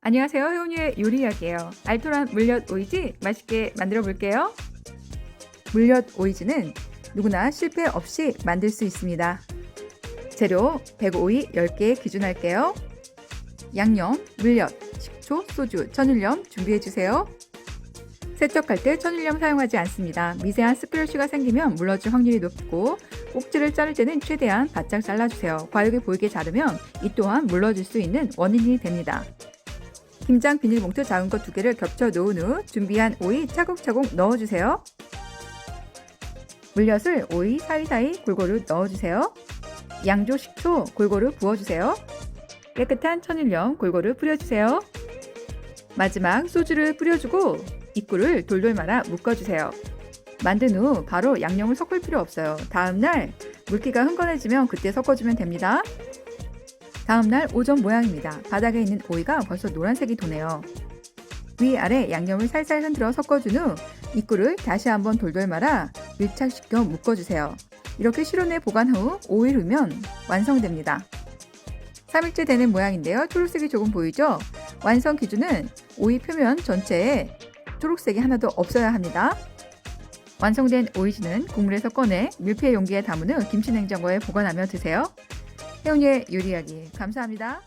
안녕하세요. 혜원이의 요리 이야기예요. 알토란 물엿 오이지 맛있게 만들어 볼게요. 물엿 오이지는 누구나 실패 없이 만들 수 있습니다. 재료 105이 10개 기준할게요. 양념, 물엿, 식초, 소주, 천일염 준비해 주세요. 세척할 때 천일염 사용하지 않습니다. 미세한 스크래쉬가 생기면 물러질 확률이 높고 꼭지를 자를 때는 최대한 바짝 잘라주세요. 과육이 보이게 자르면 이 또한 물러질 수 있는 원인이 됩니다. 김장 비닐봉투 작은 것 두 개를 겹쳐 놓은 후 준비한 오이 차곡차곡 넣어주세요. 물엿을 오이 사이사이 골고루 넣어주세요. 양조 식초 골고루 부어주세요. 깨끗한 천일염 골고루 뿌려주세요. 마지막 소주를 뿌려주고 입구를 돌돌 말아 묶어주세요. 만든 후 바로 양념을 섞을 필요 없어요. 다음날 물기가 흥건해지면 그때 섞어주면 됩니다. 다음날 오전 모양입니다. 바닥에 있는 오이가 벌써 노란색이 도네요. 위아래 양념을 살살 흔들어 섞어준 후 입구를 다시 한번 돌돌 말아 밀착시켜 묶어주세요. 이렇게 실온에 보관 후 5일 후면 완성됩니다. 3일째 되는 모양인데요. 초록색이 조금 보이죠? 완성 기준은 오이 표면 전체에 초록색이 하나도 없어야 합니다. 완성된 오이지는 국물에서 꺼내 밀폐 용기에 담은 후 김치 냉장고에 보관하며 드세요. 혜원이의 요리 이야기 감사합니다.